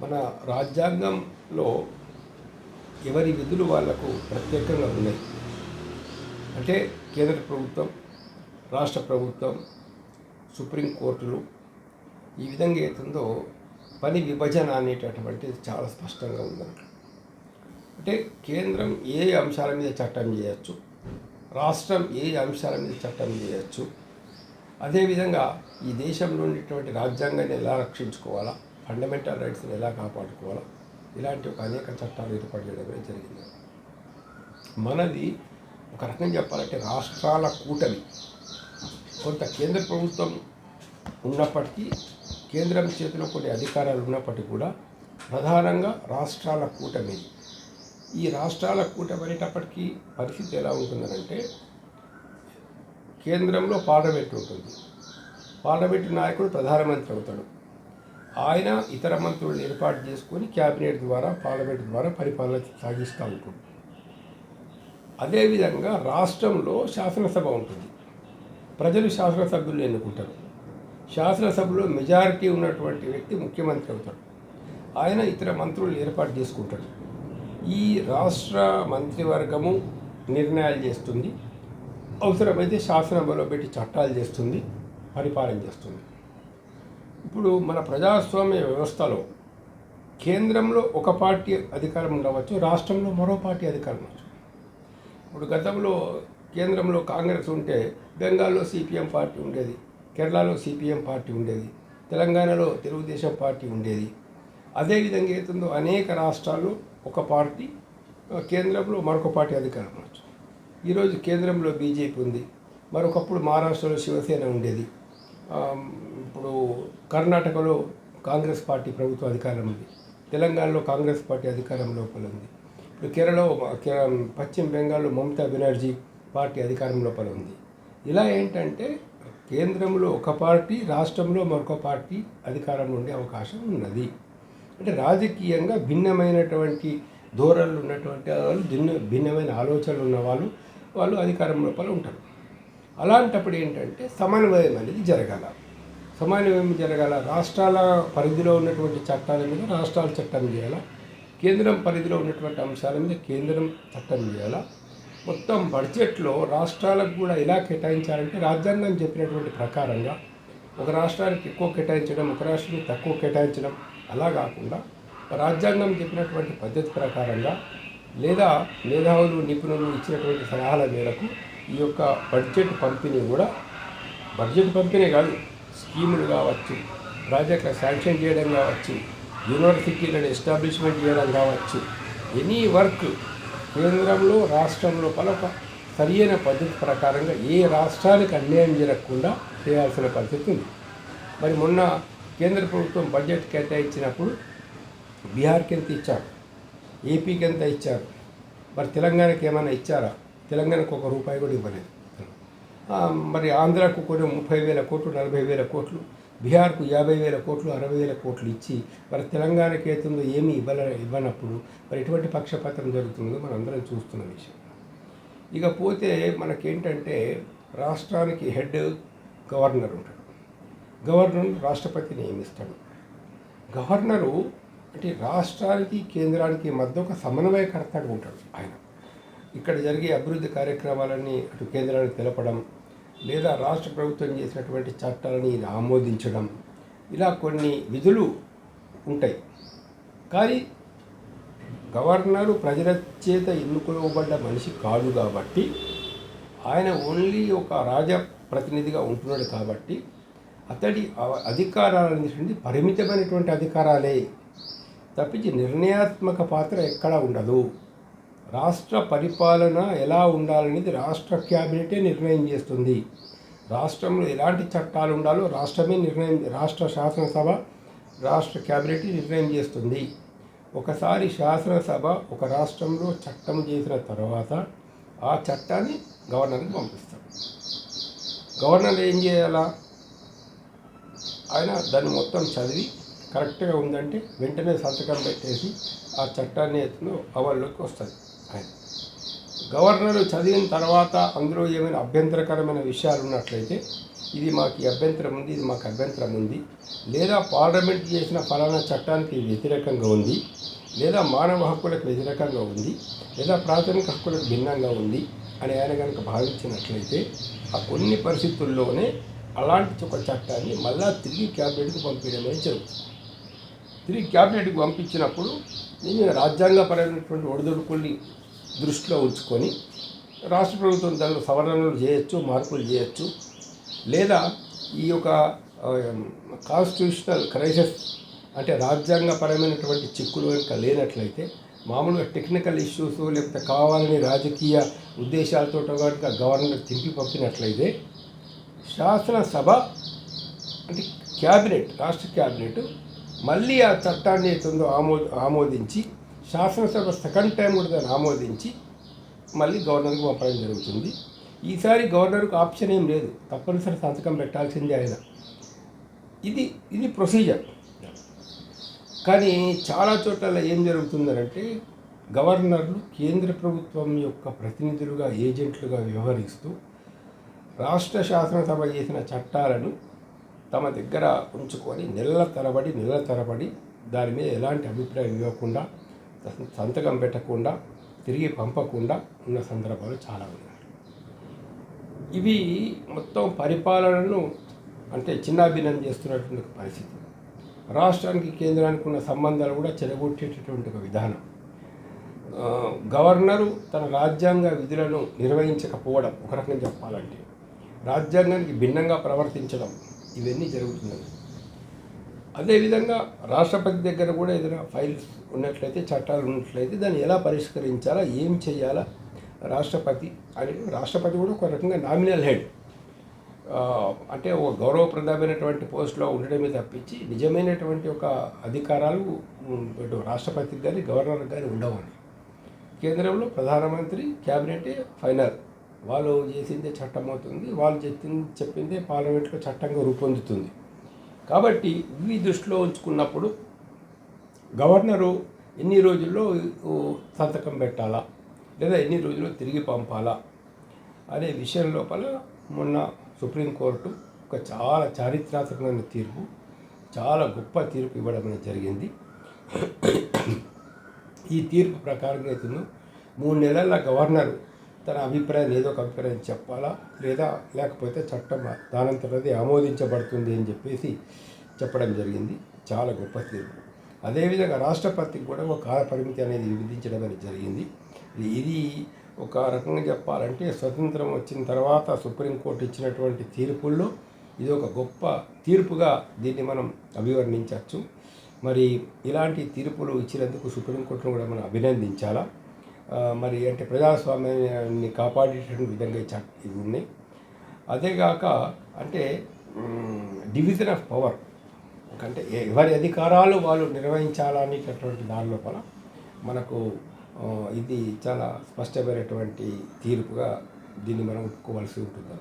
మన రాజ్యాంగంలో ఎవరి విధులు వాళ్ళకు ప్రత్యేకంగా ఉన్నాయి? అంటే కేంద్ర ప్రభుత్వం రాష్ట్ర ప్రభుత్వం సుప్రీంకోర్టులు ఈ విధంగా ఏతుందో పని విభజన అనేటటువంటిది చాలా స్పష్టంగా ఉందన్నమాట. అంటే కేంద్రం ఏ అంశాల మీద చట్టం చేయొచ్చు? రాష్ట్రం ఏ అంశాల మీద చట్టం చేయొచ్చు? అదేవిధంగా ఈ దేశంలో ఉన్నటువంటి రాజ్యాంగాన్ని ఎలా రక్షించుకోవాలా? ఫండమెంటల్ రైట్స్ని ఎలా కాపాడుకోవాలో ఇలాంటి ఒక అనేక చట్టాలు ఏర్పాటు చేయడమే జరిగింది. మనది ఒక రకంగా చెప్పాలంటే రాష్ట్రాల కూటమి. కొంత కేంద్ర ప్రభుత్వం ఉన్నప్పటికీ కేంద్రం చేతిలో కొన్ని అధికారాలు ఉన్నప్పటికీ కూడా ప్రధానంగా రాష్ట్రాల కూటమి. ఈ రాష్ట్రాల కూటమి అనేటప్పటికీ పరిస్థితి ఎలా ఉంటుందనంటే కేంద్రంలో పార్లమెంట్ ఉంటుంది. పార్లమెంటు నాయకుడు ప్రధానమంత్రి అవుతాడు. ఆయన ఇతర మంత్రులను ఏర్పాటు చేసుకొని క్యాబినెట్ ద్వారా పార్లమెంట్ ద్వారా పరిపాలన సాగిస్తూ ఉంటుంది అదేవిధంగా రాష్ట్రంలో శాసనసభ ఉంటుంది. ప్రజలు శాసనసభ్యులు ఎన్నుకుంటారు. శాసనసభలో మెజారిటీ ఉన్నటువంటి వ్యక్తి ముఖ్యమంత్రి అవుతాడు. ఆయన ఇతర మంత్రులు ఏర్పాటు చేసుకుంటాడు. ఈ రాష్ట్ర మంత్రివర్గము నిర్ణయాలు చేస్తుంది. అవసరమైతే శాసనసభలో పెట్టి చట్టాలు చేస్తుంది. పరిపాలన చేస్తుంది. ఇప్పుడు మన ప్రజాస్వామ్య వ్యవస్థలో కేంద్రంలో ఒక పార్టీ అధికారం ఉండవచ్చు రాష్ట్రంలో మరో పార్టీ అధికారం ఉండవచ్చు. ఇప్పుడు గతంలో కేంద్రంలో కాంగ్రెస్ ఉంటే బెంగాల్లో సిపిఎం పార్టీ ఉండేది కేరళలో సిపిఎం పార్టీ ఉండేది తెలంగాణలో తెలుగుదేశం పార్టీ ఉండేది. అదేవిధంగా ఏతుందో అనేక రాష్ట్రాల్లో ఒక పార్టీ కేంద్రంలో మరొక పార్టీ అధికారం ఉండొచ్చు. ఈరోజు కేంద్రంలో బీజేపీ ఉంది మరొకప్పుడు మహారాష్ట్రలో శివసేన ఉండేది ఇప్పుడు కర్ణాటకలో కాంగ్రెస్ పార్టీ ప్రభుత్వ అధికారం ఉంది. తెలంగాణలో కాంగ్రెస్ పార్టీ అధికారం లోపల ఉంది. ఇప్పుడు కేరళ పశ్చిమ బెంగాల్లో మమతా బెనర్జీ పార్టీ అధికారం లోపల ఉంది. ఇలా ఏంటంటే కేంద్రంలో ఒక పార్టీ రాష్ట్రంలో మరొక పార్టీ అధికారంలో ఉండే అవకాశం ఉన్నది. అంటే రాజకీయంగా భిన్నమైనటువంటి ధోరణులు ఉన్నటువంటి వాళ్ళు భిన్న భిన్నమైన ఆలోచనలు ఉన్న వాళ్ళు వాళ్ళు అధికారం లోపల ఉంటారు. అలాంటప్పుడు ఏంటంటే సమన్వయం అనేది జరగాల. సమన్వయం జరగాల? రాష్ట్రాల పరిధిలో ఉన్నటువంటి చట్టాల మీద రాష్ట్రాలు చట్టం చేయాలా? కేంద్రం పరిధిలో ఉన్నటువంటి అంశాల మీద కేంద్రం చట్టం చేయాలా? మొత్తం బడ్జెట్లో రాష్ట్రాలకు కూడా ఎలా కేటాయించాలంటే రాజ్యాంగం చెప్పినటువంటి ప్రకారంగా ఒక రాష్ట్రానికి ఎక్కువ కేటాయించడం ఒక రాష్ట్రానికి తక్కువ కేటాయించడం అలా కాకుండా రాజ్యాంగం చెప్పినటువంటి పద్ధతి ప్రకారంగా లేదా మేధావులు నిపుణులు ఇచ్చినటువంటి సలహాల మేరకు ఈ యొక్క బడ్జెట్ పంపిణీ కూడా బడ్జెట్ పంపిణీ కాదు స్కీములు కావచ్చు ప్రాజెక్టులు శాంక్షన్ చేయడం కావచ్చు యూనివర్సిటీలను ఎస్టాబ్లిష్మెంట్ చేయడం కావచ్చు ఎనీ వర్క్ కేంద్రంలో రాష్ట్రంలో పల సరియైన పద్ధతి ప్రకారంగా ఏ రాష్ట్రానికి అన్యాయం జరగకుండా చేయాల్సిన పరిస్థితి ఉంది. మరి మొన్న కేంద్ర ప్రభుత్వం బడ్జెట్ కేటాయించినప్పుడు బీహార్కి ఎంత ఇచ్చారు? ఏపీకి ఎంత ఇచ్చారు? మరి తెలంగాణకి ఏమైనా ఇచ్చారా? తెలంగాణకు ఒక రూపాయి కూడా ఇవ్వలేదు. మరి ఆంధ్రాకు కూడా ముప్పై వేల కోట్లు నలభై వేల కోట్లు బీహార్కు యాభై వేల కోట్లు అరవై వేల కోట్లు ఇచ్చి మరి తెలంగాణకి ఏతుందో ఏమీ ఇవ్వల ఇవ్వనప్పుడు మరి ఎటువంటి పక్షపాతం జరుగుతుందో మనం అందరం చూస్తున్న విషయం. ఇకపోతే మనకేంటంటే రాష్ట్రానికి హెడ్ గవర్నర్ ఉంటాడు. గవర్నర్ రాష్ట్రపతి నియమిస్తాడు. గవర్నరు అంటే రాష్ట్రానికి కేంద్రానికి మధ్య ఒక సమన్వయకర్తగా ఉంటాడు ఆయన. ఇక్కడ జరిగే అభివృద్ధి కార్యక్రమాలన్నీ అటు కేంద్రానికి తెలపడం లేదా రాష్ట్ర ప్రభుత్వం చేసినటువంటి చట్టాలని ఆమోదించడం. ఇలా కొన్ని విధులు ఉంటాయి. కానీ గవర్నరు ప్రజల చేత ఎన్నుకోబడ్డ మనిషి కాదు కాబట్టి ఆయన ఓన్లీ ఒక రాజ ప్రతినిధిగా ఉంటున్నాడు కాబట్టి అతడి అవ- అధికారాలనేటువంటి పరిమితమైనటువంటి అధికారాలే తప్పించి నిర్ణయాత్మక పాత్ర ఎక్కడా ఉండదు. రాష్ట్ర పరిపాలన ఎలా ఉండాలనేది రాష్ట్ర క్యాబినెటే నిర్ణయం చేస్తుంది. రాష్ట్రంలో ఎలాంటి చట్టాలు ఉండాలో రాష్ట్రమే నిర్ణయం రాష్ట్ర శాసనసభ రాష్ట్ర క్యాబినెట్ నిర్ణయం చేస్తుంది. ఒకసారి శాసనసభ ఒక రాష్ట్రంలో చట్టం చేసిన తర్వాత ఆ చట్టాన్ని గవర్నర్కి పంపిస్తారు. గవర్నర్ ఏం చేయాలా? ఆయన దాన్ని మొత్తం చదివి కరెక్ట్గా ఉందంటే వెంటనే సంతకం పెట్టేసి ఆ చట్టాన్ని అమల్లోకి వస్తుంది. ఆయన గవర్నర్ చదివిన తర్వాత అందులో ఏమైనా అభ్యంతరకరమైన విషయాలు ఉన్నట్లయితే ఇది మాకు అభ్యంతరం ఉంది ఇది మాకు అభ్యంతరం ఉంది. లేదా పార్లమెంట్ చేసిన ఫలానా చట్టానికి ఇది వ్యతిరేకంగా ఉంది. లేదా మానవ హక్కులకు వ్యతిరేకంగా ఉంది. లేదా ప్రాథమిక హక్కులకు భిన్నంగా ఉంది అని ఆయన కనుక భావించినట్లయితే ఆ కొన్ని పరిస్థితుల్లోనే అలాంటి ఒక చట్టాన్ని మళ్ళా తిరిగి క్యాబినెట్కి పంపించడమే జరుగుతుంది. తిరిగి క్యాబినెట్కి పంపించినప్పుడు నేను రాజ్యాంగపరమైనటువంటి ఒడిదొడుకుల్ని దృష్టిలో ఉంచుకొని రాష్ట్ర ప్రభుత్వం దానిలో సవరణలు చేయొచ్చు మార్పులు చేయొచ్చు. లేదా ఈ యొక్క కాన్స్టిట్యూషనల్ క్రైసిస్ అంటే రాజ్యాంగపరమైనటువంటి చిక్కులు కనుక లేనట్లయితే మామూలుగా టెక్నికల్ ఇష్యూస్ లేకపోతే కావాలని రాజకీయ ఉద్దేశాలతో కనుక గవర్నర్ తింపి పంపినట్లయితే శాసనసభ అంటే క్యాబినెట్ రాష్ట్ర క్యాబినెట్ మళ్ళీ ఆ చట్టాన్ని ఏతుందో ఆమో ఆమోదించి శాసనసభ సెకండ్ టైం కూడా దాన్ని ఆమోదించి మళ్ళీ గవర్నర్కి పంపడం జరుగుతుంది. ఈసారి గవర్నర్కు ఆప్షన్ ఏం లేదు. తప్పనిసరి సంతకం పెట్టాల్సిందే ఆయన. ఇది ఇది ప్రొసీజర్ కానీ చాలా చోట్ల ఏం జరుగుతుందంటే గవర్నర్లు కేంద్ర ప్రభుత్వం యొక్క ప్రతినిధులుగా ఏజెంట్లుగా వ్యవహరిస్తూ రాష్ట్ర శాసనసభ చేసిన చట్టాలను తమ దగ్గర ఉంచుకొని నెలల తరబడి నెలల తరబడి దాని మీద ఎలాంటి అభిప్రాయం ఇవ్వకుండా సంతకం పెట్టకుండా తిరిగి పంపకుండా ఉన్న సందర్భాలు చాలా ఉన్నాయి. ఇవి మొత్తం పరిపాలనను అంటే చిన్నాభిన్నం చేస్తున్నటువంటి ఒక పరిస్థితి. రాష్ట్రానికి కేంద్రానికి ఉన్న సంబంధాలు కూడా చెడగొట్టేటటువంటి ఒక విధానం. గవర్నరు తన రాజ్యాంగ విధులను నిర్వహించకపోవడం ఒక రకంగా చెప్పాలంటే రాజ్యాంగానికి భిన్నంగా ప్రవర్తించడం ఇవన్నీ జరుగుతున్నాయి అదేవిధంగా రాష్ట్రపతి దగ్గర కూడా ఏదైనా ఫైల్స్ ఉన్నట్లయితే చట్టాలు ఉన్నట్లయితే దాన్ని ఎలా పరిష్కరించాలా ఏం చేయాలా రాష్ట్రపతి అని రాష్ట్రపతి కూడా ఒక రకంగా నామినల్ హెడ్ అంటే ఒక గౌరవప్రదమైనటువంటి పోస్ట్లో ఉండడమే తప్పించి నిజమైనటువంటి ఒక అధికారాలు ఇటు రాష్ట్రపతికి కానీ గవర్నర్కి కానీ ఉండవని కేంద్రంలో ప్రధానమంత్రి క్యాబినెటే ఫైనల్. వాళ్ళు చేసిందే చట్టం అవుతుంది వాళ్ళు చెప్పింది చెప్పిందే పార్లమెంట్లో చట్టంగా రూపొందుతుంది. కాబట్టి ఇవి దృష్టిలో ఉంచుకున్నప్పుడు గవర్నరు ఎన్ని రోజుల్లో సంతకం పెట్టాలా? లేదా ఎన్ని రోజుల్లో తిరిగి పంపాలా? అనే విషయం లోపల మొన్న సుప్రీంకోర్టు ఒక చాలా చారిత్రాత్మకమైన తీర్పు చాలా గొప్ప తీర్పు ఇవ్వడం అనేది జరిగింది. ఈ తీర్పు ప్రకారంగా అవుతుందో మూడు నెలల గవర్నర్ తన అభిప్రాయం ఏదో ఒక అభిప్రాయం చెప్పాలా? లేదా లేకపోతే చట్టం దానంతటది ఆమోదించబడుతుంది అని చెప్పేసి చెప్పడం జరిగింది. చాలా గొప్ప తీర్పు. అదేవిధంగా రాష్ట్రపతికి కూడా ఒక కాల పరిమితి అనేది విధించడం అనేది జరిగింది. ఇది ఒక రకంగా చెప్పాలంటే స్వతంత్రం వచ్చిన తర్వాత సుప్రీంకోర్టు ఇచ్చినటువంటి తీర్పుల్లో ఇది ఒక గొప్ప తీర్పుగా దీన్ని మనం అభివర్ణించవచ్చు. మరి ఇలాంటి తీర్పులు ఇచ్చినందుకు సుప్రీంకోర్టును కూడా మనం అభినందించాలా? మరి అంటే ప్రజాస్వామ్యాన్ని కాపాడేటటువంటి విధంగా ఈ ఇవి ఉన్నాయి. అదేగాక అంటే డివిజన్ ఆఫ్ పవర్ అంటే ఎవరి అధికారాలు వాళ్ళు నిర్వహించాలనేటటువంటి దాని లోపల మనకు ఇది చాలా స్పష్టమైనటువంటి తీర్పుగా దీన్ని మనం ఒప్పుకోవాల్సి ఉంటుంది.